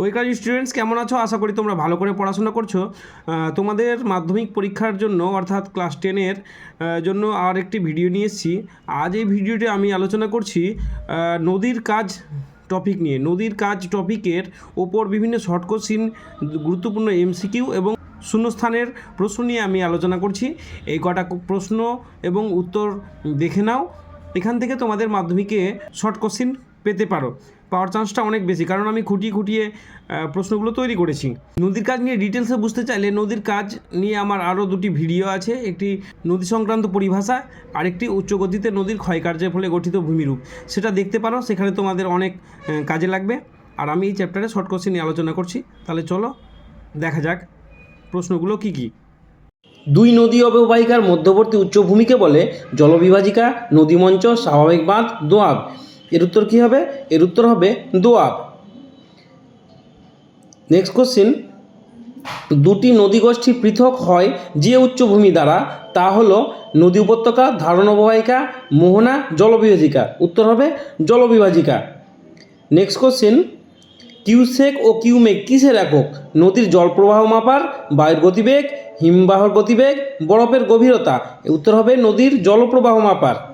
ওয়েকার students কেমন আছো? আশা করি তোমরা ভালো করে পড়াশোনা করছ। তোমাদের মাধ্যমিক পরীক্ষার জন্য, অর্থাৎ ক্লাস টেনের জন্য আর একটি ভিডিও নিয়ে এসেছি। আজ এই ভিডিওটি আমি আলোচনা করছি নদীর কাজ টপিক নিয়ে। নদীর কাজ টপিকের ওপর বিভিন্ন শর্ট কোশ্চিন গুরুত্বপূর্ণ এমসিকিউ এবং শূন্যস্থানের প্রশ্ন নিয়ে আমি আলোচনা করছি। এই কটা প্রশ্ন এবং উত্তর দেখে নাও। এখান থেকে তোমাদের মাধ্যমিকে শর্ট কোশ্চিন পেতে পারো। পাওয়ার চান্সটা অনেক বেশি, কারণ আমি খুঁটিয়ে খুঁটিয়ে প্রশ্নগুলো তৈরি করেছি। নদীর কাজ নিয়ে ডিটেলসে বুঝতে চাইলে নদীর কাজ নিয়ে আমার আরও দুটি ভিডিও আছে, একটি নদী সংক্রান্ত পরিভাষা আর একটি উচ্চগতিতে নদীর ক্ষয়কার্যের ফলে গঠিত ভূমিরূপ। সেটা দেখতে পারো, সেখানে তোমাদের অনেক কাজে লাগবে। আর আমি এই চ্যাপ্টারে শর্ট কোশ্চেন নিয়ে আলোচনা করছি। তাহলে চলো, দেখা যাক প্রশ্নগুলো কী কী। দুই নদী অববাহিকার মধ্যবর্তী উচ্চভূমিকে বলে জলবিভাজিকা, নদীমঞ্চ, স্বাভাবিক বাঁধ দোয়াব এর উত্তর কী হবে? এর উত্তর হবে দোয়াব নেক্সট কোশ্চিন দুটি নদী গোষ্ঠী পৃথক হয় যে উচ্চভূমি দ্বারা, তা হলো নদী উপত্যকা, ধারণ অববাহিকা মোহনা, জলবিভাজিকা। উত্তর হবে জলবিভাজিকা। নেক্সট কোশ্চিন কিউসেক ও কিউমেক কিসের একক? নদীর জলপ্রবাহ মাপার, বায়ুর গতিবেগ, হিমবাহর গতিবেগ, বরফের গভীরতা। উত্তর হবে নদীর জলপ্রবাহ মাপার।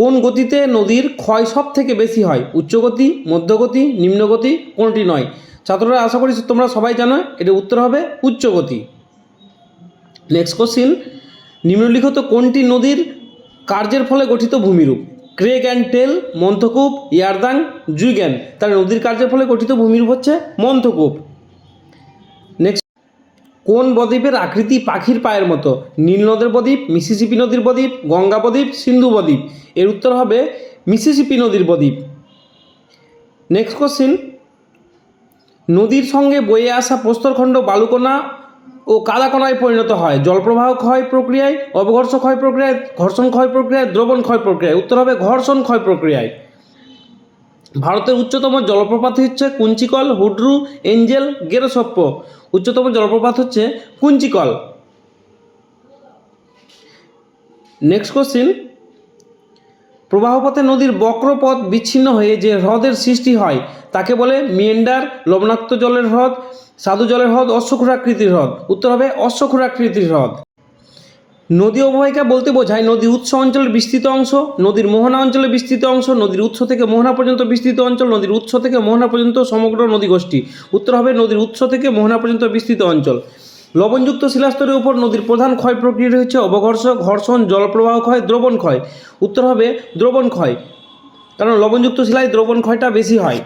কোন গতিতে নদীর ক্ষয় সব থেকে বেশি হয়? উচ্চগতি, মধ্যগতি, নিম্নগতি, কোনটি নয়? ছাত্ররা আশা করি তোমরা সবাই জানো, এটার উত্তর হবে উচ্চগতি। নেক্সট কোশ্চিন নিম্নলিখিত কোনটি নদীর কার্যের ফলে গঠিত ভূমিরূপ? ক্রেগ অ্যান্ড টেল মন্থকূপ, ইয়ারদাং, জুইগ্যান। তার নদীর কার্যের ফলে গঠিত ভূমিরূপ হচ্ছে মন্থকূপ। কোন বদ্বীপের আকৃতি পাখির পায়ের মতো? নীল নদের বদ্বীপ, মিসিসিপি নদীর বদ্বীপ, গঙ্গা বদ্বীপ, সিন্ধু বদ্বীপ। এর উত্তর হবে মিসিসিপি নদীর বদ্বীপ। নেক্সট কোশ্চিন নদীর সঙ্গে বয়ে আসা প্রস্তরখণ্ড বালুকণা ও কাদাকণায় পরিণত হয়। জলপ্রবাহ ক্ষয় প্রক্রিয়ায় অবঘর্ষ ক্ষয় প্রক্রিয়ায়, ঘর্ষণ ক্ষয় প্রক্রিয়ায়, দ্রবণ ক্ষয় প্রক্রিয়ায়। উত্তর হবে ঘর্ষণ ক্ষয় প্রক্রিয়ায়। ভারতের উচ্চতম জলপ্রপাত হচ্ছে কুঞ্চিকল, হুড্রু, এঞ্জেল, গেরোসপ্প। উচ্চতম জলপ্রপাত হচ্ছে কুঞ্চিকল। নেক্সট কোশ্চিন প্রবাহপথে নদীর বক্রপথ বিচ্ছিন্ন হয়ে যে হ্রদের সৃষ্টি হয়, তাকে বলে মিয়েন্ডার, লবণাক্ত জলের হ্রদ সাধু জলের হ্রদ অশ্বক্ষুরাকৃতির হ্রদ। উত্তর হবে অশ্বক্ষুরাকৃতির হ্রদ। নদী অববাহিকা বলতে বোঝায় নদীর উৎস অঞ্চলের বিস্তৃত অংশ, নদীর মোহনা অঞ্চলের বিস্তৃত অংশ, নদীর উৎস থেকে মোহনা পর্যন্ত বিস্তৃত অঞ্চল, নদীর উৎস থেকে মোহনা পর্যন্ত সমগ্র নদী গোষ্ঠী। উত্তর হবে নদীর উৎস থেকে মোহনা পর্যন্ত বিস্তৃত অঞ্চল। লবণযুক্ত শিলাস্তরের উপর নদীর প্রধান ক্ষয় প্রক্রিয়া হচ্ছে অবঘর্ষ, ঘর্ষণ, জলপ্রবাহ ক্ষয়, দ্রবণ ক্ষয়। উত্তর হবে দ্রবণ ক্ষয়, কারণ লবণযুক্ত শিলায় দ্রবণ ক্ষয়টা বেশি হয়।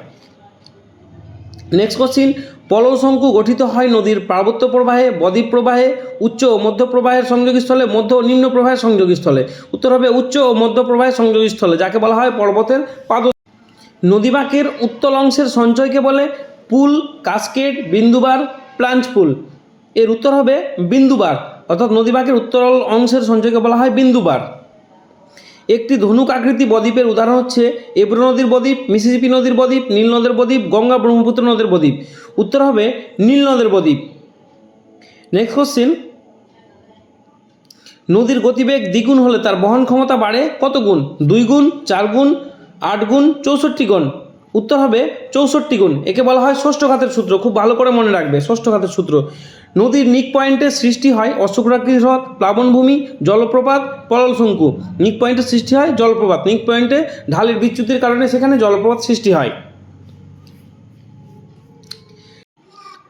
নেক্সট কোশ্চিন পলশঙ্কু গঠিত হয় নদীর পার্বত্য প্রবাহে, বদ্বীপ প্রবাহে, উচ্চ ও মধ্য প্রবাহের সংযোগস্থলে, মধ্য ও নিম্ন প্রবাহের সংযোগস্থলে। উত্তর হবে উচ্চ ও মধ্য প্রবাহের সংযোগস্থলে, যাকে বলা হয় পর্বতের পাদ নদীবাঁকের উত্তল অংশের সঞ্চয়কে বলে পুল, কাস্কেড, বিন্দুবার, প্লাঞ্চ পুল। এর উত্তর হবে বিন্দুবার, অর্থাৎ নদীবাঁকের উত্তল অংশের সঞ্চয়কে বলা হয় বিন্দুবার। একটি ধনুক আকৃতি বদ্বীপের উদাহরণ হচ্ছে এব্রো নদীর বদ্বীপ, মিসিসিপি নদীর বদ্বীপ, নীল নদের বদ্বীপ, গঙ্গা ব্রহ্মপুত্র নদের বদ্বীপ। উত্তর হবে নীল নদের বদ্বীপ। নেক্সট কোশ্চেন নদীর গতিবেগ দ্বিগুণ হলে তার বহন ক্ষমতা বাড়ে কত গুণ? দুই গুণ, চার গুণ, আট গুণ, চৌষট্টি গুণ। উত্তর হবে চৌষট্টি গুণ। একে বলা হয় ষষ্ঠ ঘাতের সূত্র। খুব ভালো করে মনে রাখবে ষষ্ঠ ঘাতের সূত্র। নদীর নিক পয়েন্টের সৃষ্টি হয় অশ্বক্ষুরাকৃতি হ্রদ, প্লাবনভূমি, জলপ্রপাত পললশঙ্কু নিক পয়েন্টের সৃষ্টি হয় জলপ্রপাত। নিক পয়েন্টে ঢালের বিচ্যুতির কারণে সেখানে জলপ্রপাত সৃষ্টি হয়।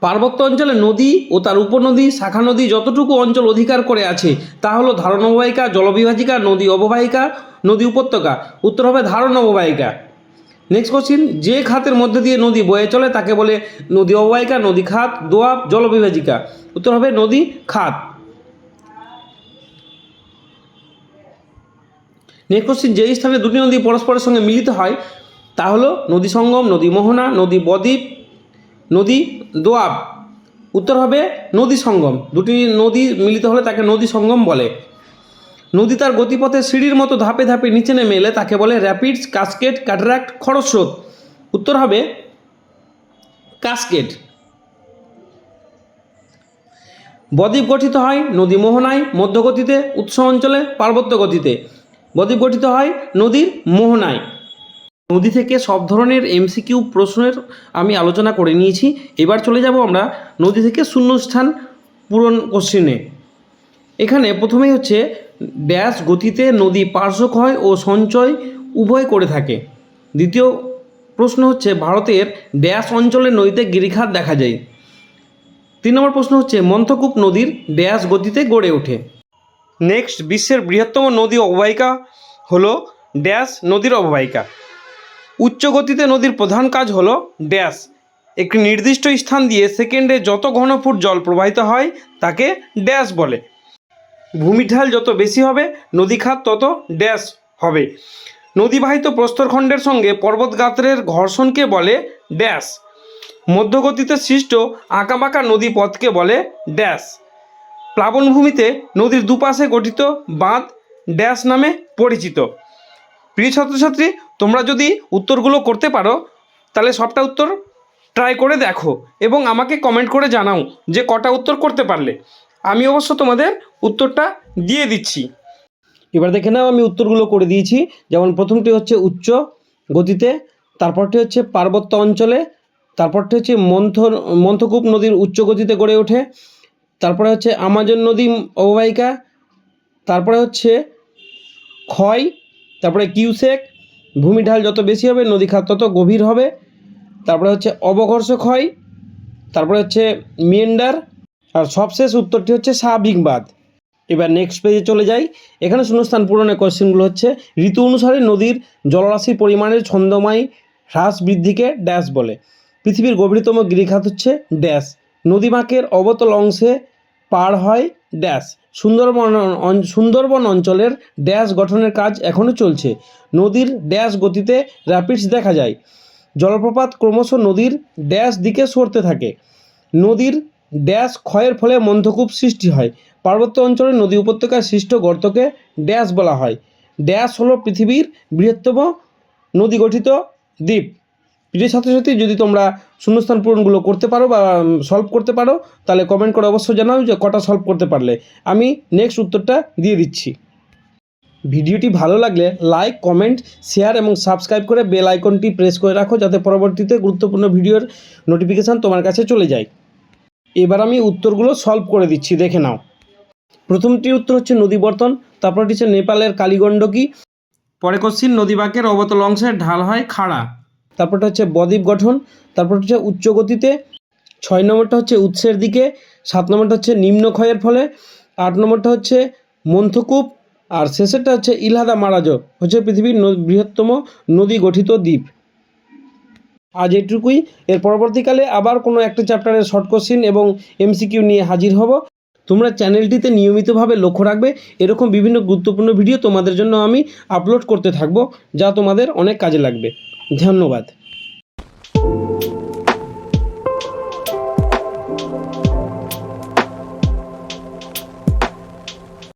পার্বত্য অঞ্চলে নদী ও তার উপনদী, শাখা নদী যতটুকু অঞ্চল অধিকার করে আছে, তা হলো ধারণ অববাহিকা জলবিভাজিকা, নদী অববাহিকা, নদী উপত্যকা। উত্তর হবে ধারণ অববাহিকা নেক্সট কোশ্চিন যে খাতের মধ্যে দিয়ে নদী বয়ে চলে তাকে বলে নদী অববাহিকা, নদী খাত, দোয়াব, জলবিভাজিকা। উত্তর হবে নদী খাত। নেক্সট কোশ্চিন যেই স্থানে দুটি নদী পরস্পরের সঙ্গে মিলিত হয়, তা হলো নদী সঙ্গম, নদী মোহনা, নদী বদ্বীপ, নদী দোয়াব। উত্তর হবে নদী সঙ্গম। দুটি নদী মিলিত হলে তাকে নদী সঙ্গম বলে। নদী তার গতিপথে সিঁড়ির মতো ধাপে ধাপে নিচে নেমে এলে তাকে বলে র্যাপিডস কাস্কেট ক্যাটারাক্ট, খরস্রোত। উত্তর হবে কাস্কেট বদ্বীপ গঠিত হয় নদী মোহনায় মধ্যগতিতে, উৎস অঞ্চলে পার্বত্য গতিতে। বদ্বীপ গঠিত হয় নদীর মোহনায়। নদী থেকে সব ধরনের এমসিকিউ প্রশ্নের আমি আলোচনা করে নিয়েছি। এবার চলে যাব আমরা নদী থেকে শূন্যস্থান পূরণ কোশ্চেনে। এখানে প্রথমেই হচ্ছে ড্যাশ গতিতে নদী পার্শ্বক্ষয় ও সঞ্চয় উভয় করে থাকে। দ্বিতীয় প্রশ্ন হচ্ছে, ভারতের ড্যাশ অঞ্চলে নদীতে গিরিখাত দেখা যায়। তিন নম্বর প্রশ্ন হচ্ছে, মন্থকূপ নদীর ড্যাশ গতিতে গড়ে ওঠে। নেক্সট, বিশ্বের বৃহত্তম নদী অববাহিকা হলো ড্যাশ নদীর অববাহিকা। উচ্চ গতিতে নদীর প্রধান কাজ হলো ড্যাশ। একটি নির্দিষ্ট স্থান দিয়ে সেকেন্ডে যত ঘনফুট জল প্রবাহিত হয়, তাকে ড্যাশ বলে। ভূমিঢাল যত বেশি হবে নদী খাত তত ড্যাশ হবে। নদীবাহিত প্রস্তরখণ্ডের সঙ্গে পর্বত গাত্রের ঘর্ষণকে বলে ড্যাশ। মধ্যগতিতে সৃষ্ট আঁকাবাঁকা নদী পথকে বলে ড্যাশ। প্লাবনভূমিতে নদীর দুপাশে গঠিত বাঁধ ড্যাশ নামে পরিচিত। প্রিয় ছাত্রছাত্রী, তোমরা যদি উত্তরগুলো করতে পারো, তাহলে সবটা উত্তর ট্রাই করে দেখো এবং আমাকে কমেন্ট করে জানাও যে কটা উত্তর করতে পারলে। আমি অবশ্য তোমাদের উত্তরটা দিয়ে দিচ্ছি। এবার দেখে নাও আমি উত্তরগুলো করে দিয়েছি। যেমন প্রথমটি হচ্ছে উচ্চ গতিতে, তারপরটি হচ্ছে পার্বত্য অঞ্চলে, তারপরটি হচ্ছে মন্থ, মন্থকূপ নদীর উচ্চ গতিতে গড়ে ওঠে, তারপরে হচ্ছে আমাজন নদী অববাহিকা, তারপরে হচ্ছে ক্ষয়, তারপরে কিউসেক, ভূমিঢাল যত বেশি হবে, নদী খাত তত গভীর হবে, তারপরে হচ্ছে অবঘর্ষ ক্ষয়, তারপরে হচ্ছে মিয়েন্ডার আর সবশেষ উত্তরটি হচ্ছে স্বাভাবিক বাঁধ এবার নেক্সট পেজে চলে যাই। এখানে শূন্যস্থান পূরণের কোশ্চেনগুলো হচ্ছে, ঋতু অনুসারে নদীর জলরাশির পরিমাণের ছন্দময় হ্রাস বৃদ্ধিকে ড্যাশ বলে। পৃথিবীর গভীরতম গিরিখাত হচ্ছে ড্যাশ নদীমাকের অবতল অংশে পার হয় ড্যাশ সুন্দরবন সুন্দরবন অঞ্চলের ড্যাশ গঠনের কাজ এখনও চলছে। নদীর ড্যাশ গতিতে র্যাপিডস দেখা যায়। জলপ্রপাত ক্রমশ নদীর ড্যাশ দিকে সরতে থাকে। নদীর ড্যাশ ক্ষয়ের ফলে মন্থকূপ সৃষ্টি হয়। পার্বত্য অঞ্চলে নদী উপত্যকায় সৃষ্ট গর্তকে ড্যাশ বলা হয়। ড্যাশ হলো পৃথিবীর বৃহত্তম নদী গঠিত দ্বীপ। প্রিয় ছাত্রছাত্রী, যদি তোমরা শূন্যস্থান পূরণগুলো করতে পারো বা সলভ করতে পারো, তাহলে কমেন্ট করে অবশ্যই জানাও যে কটা সলভ করতে পারলে। আমি নেক্সট উত্তরটা দিয়ে দিচ্ছি। ভিডিওটি ভালো লাগলে লাইক কমেন্ট শেয়ার এবং সাবস্ক্রাইব করে বেল আইকনটি প্রেস করে রাখো যাতে পরবর্তীতে গুরুত্বপূর্ণ ভিডিওর নোটিফিকেশান তোমার কাছে চলে যায়। এবার আমি উত্তরগুলো সলভ করে দিচ্ছি, দেখে নাও। প্রথমটি উত্তর হচ্ছে নদীবর্তন তারপরটি হচ্ছে নেপালের কালীগণ্ডকী পরে কোশ্চিন নদীবাঁকের অবতল অংশে ঢাল হয় খাড়া। তারপরটা হচ্ছে বদ্বীপ গঠন তারপর হচ্ছে উচ্চ গতিতে। ছয় নম্বরটা হচ্ছে উৎসের দিকে, সাত নম্বরটা হচ্ছে নিম্নক্ষয়ের ফলে। আট নম্বরটা হচ্ছে মন্থকূপ, আর শেষেরটা হচ্ছে ইলহাদা মারাজ হচ্ছে পৃথিবীর বৃহত্তম নদী গঠিত দ্বীপ। আজ এটুকুই। এর পরবর্তীকালে আবার কোনো একটা চ্যাপ্টারের শর্ট কোশ্চিন এবং এমসিকিউ নিয়ে হাজির হব। তোমরা চ্যানেলটিতে নিয়মিতভাবে লক্ষ্য রাখবে। এরকম বিভিন্ন গুরুত্বপূর্ণ ভিডিও তোমাদের জন্য আমি আপলোড করতে থাকব, যা তোমাদের অনেক কাজে লাগবে। ধন্যবাদ।